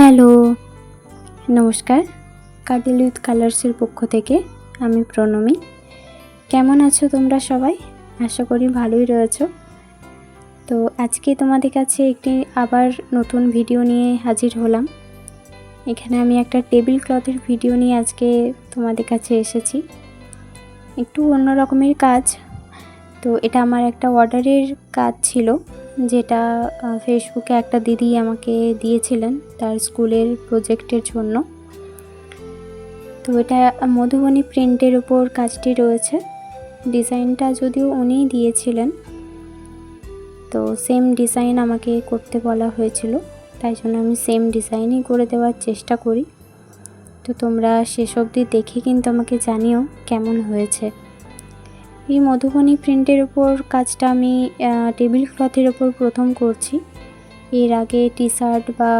Hello, নমস্কার। কার্ডিল with কালার্সের পক্ষ থেকে আমি প্রণমী। কেমন আছো তোমরা সবাই? আশা করি ভালোই রয়েছো। তো আজকে তোমাদের কাছে একটি আবার নতুন ভিডিও নিয়ে হাজির হলাম। এখানে আমি একটা টেবিল ক্লথের ভিডিও নিয়ে আজকে তোমাদের কাছে এসেছি। একটু অন্য রকমের কাজ। তো এটা আমার একটা অর্ডারের কাজ ছিল। যেটা ফেসবুকে একটা দিদি আমাকে দিয়েছিলেন তার স্কুলের প্রজেক্টের জন্য। তো এটা মধুবনী প্রিন্টের উপর কাজটি রয়েছে। ডিজাইনটা যদিও উনিই দিয়েছিলেন, তো সেম ডিজাইন আমাকে করতে বলা হয়েছিল। তাই জন্য আমি সেম ডিজাইনই করে দেওয়ার চেষ্টা করি। তো তোমরা শেষ অবধি দেখে কিন্তু আমাকে জানিও কেমন হয়েছে। এই মধুবনী প্রিন্টের ওপর কাজটা আমি টেবিল ক্লথের ওপর প্রথম করছি। এর আগে টি শার্ট বা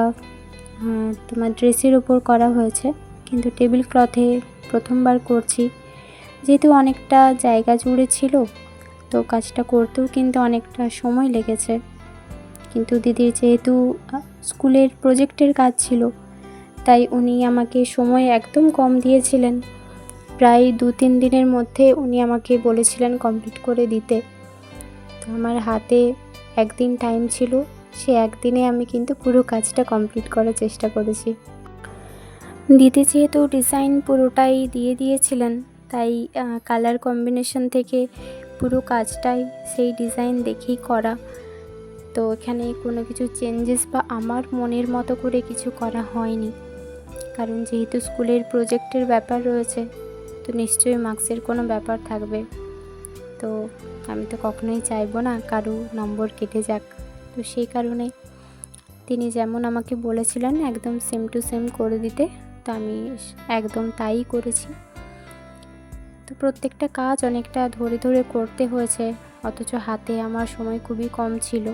তোমার ড্রেসের ওপর করা হয়েছে, কিন্তু টেবিল ক্লথে প্রথমবার করছি। যেহেতু অনেকটা জায়গা জুড়ে ছিল, তো কাজটা করতেও কিন্তু অনেকটা সময় লেগেছে। কিন্তু দিদির যেহেতু স্কুলের প্রজেক্টের কাজ ছিল, তাই উনি আমাকে সময় একদম কম দিয়েছিলেন। প্রায় দু তিন দিনের মধ্যে উনি আমাকে বলেছিলেন কমপ্লিট করে দিতে। তো আমার হাতে একদিন টাইম ছিল, সে একদিনে আমি কিন্তু পুরো কাজটা কমপ্লিট করার চেষ্টা করেছি। দিতে যেহেতু ডিজাইন পুরোটাই দিয়ে দিয়েছিলেন, তাই কালার কম্বিনেশন থেকে পুরো কাজটাই সেই ডিজাইন দেখেই করা। তো এখানে কোনো কিছু চেঞ্জেস বা আমার মনের মতো করে কিছু করা হয়নি। কারণ যেহেতু স্কুলের প্রজেক্টের ব্যাপার রয়েছে তো নিশ্চয়ই মার্কসের কোনো ব্যাপার থাকবে। তো আমি তো কখনোই চাইব না কারও নম্বর কেটে যাক। তো সেই কারণে তিনি যেমন আমাকে বলেছিলেন একদম সেম টু সেম করে দিতে, তো আমি একদম তাই করেছি। তো প্রত্যেকটা কাজ অনেকটা ধরে ধরে করতে হয়েছে, অথচ হাতে আমার সময় খুবই কম ছিল।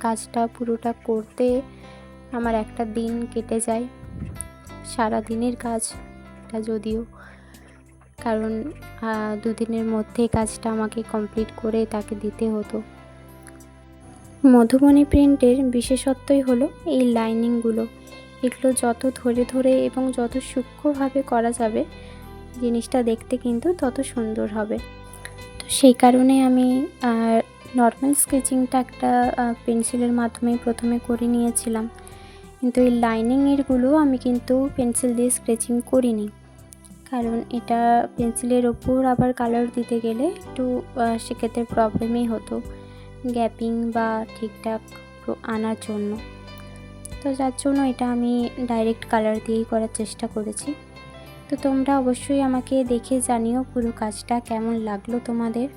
কাজটা পুরোটা করতে আমার একটা দিন কেটে যায় সারা দিনের কাজটা যদিও। কারণ দুদিনের মধ্যে কাজটা আমাকে কমপ্লিট করে তাকে দিতে হতো। মধুবনী প্রিন্টের বিশেষত্বই হলো এই লাইনিংগুলো এগুলো যত ধরে ধরে এবং যত সূক্ষ্মভাবে করা যাবে, জিনিসটা দেখতে কিন্তু তত সুন্দর হবে। তো সেই কারণে আমি নর্মাল স্কেচিংটা একটা পেন্সিলের মাধ্যমে প্রথমে করে নিয়েছিলাম। কিন্তু এই লাইনিংয়েরগুলো আমি কিন্তু পেন্সিল দিয়ে স্কেচিং করিনি। কারণ এটা পেন্সিলের ওপর আবার কালার দিতে গেলে একটু সেক্ষেত্রে প্রবলেমই হতো গ্যাপিং বা ঠিকঠাক আনার জন্য। তো যার জন্য এটা আমি ডাইরেক্ট কালার দিয়েই করার চেষ্টা করেছি। তো তোমরা অবশ্যই আমাকে দেখে জানিও পুরো কাজটা কেমন লাগল তোমাদের।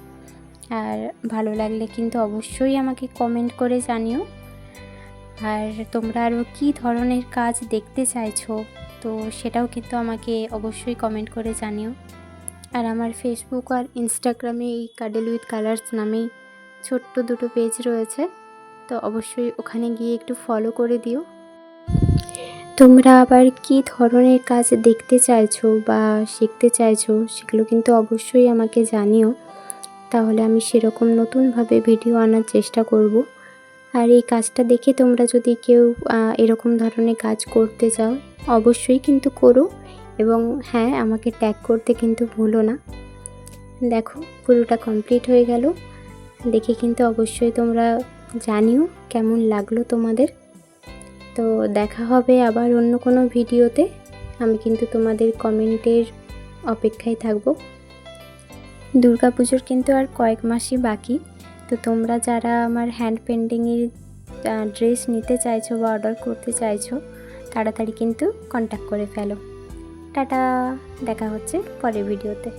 আর ভালো লাগলে কিন্তু অবশ্যই আমাকে কমেন্ট করে জানিও। আর তোমরা আরও কী ধরনের কাজ দেখতে চাইছো তো সেটাও কিন্তু আমাকে অবশ্যই কমেন্ট করে জানিও। আর আমার ফেসবুক আর ইনস্টাগ্রামে এই কাডেল উইথ কালার্স নামেই ছোট্ট দুটো পেজ রয়েছে, তো অবশ্যই ওখানে গিয়ে একটু ফলো করে দিও। তোমরা আবার কি ধরনের কাজ দেখতে চাইছো বা শিখতে চাইছো সেগুলো কিন্তু অবশ্যই আমাকে জানিও। তাহলে আমি সেরকম নতুনভাবে ভিডিও আনার চেষ্টা করব। আর এই কাজটা দেখে তোমরা যদি কেউ এরকম ধরনের কাজ করতে চাও, অবশ্যই কিন্তু করো। এবং হ্যাঁ আমাকে ট্যাগ করতে কিন্তু ভুলো না। দেখো, পুরোটা কমপ্লিট হয়ে গেল। দেখে কিন্তু অবশ্যই তোমরা জানিও কেমন লাগল তোমাদের। তো দেখা হবে আবার অন্য কোনো ভিডিওতে। আমি কিন্তু তোমাদের কমেন্টের অপেক্ষায় থাকব। দুর্গাপুজোর কিন্তু আর কয়েক মাসই বাকি। তো তোমরা যারা আমার হ্যান্ড পেন্টিংয়ের ড্রেস নিতে চাইছো বা অর্ডার করতে চাইছো, তাড়াতাড়ি কিন্তু কন্ট্যাক্ট করে ফেলো। টাটা, দেখা হচ্ছে পরের ভিডিওতে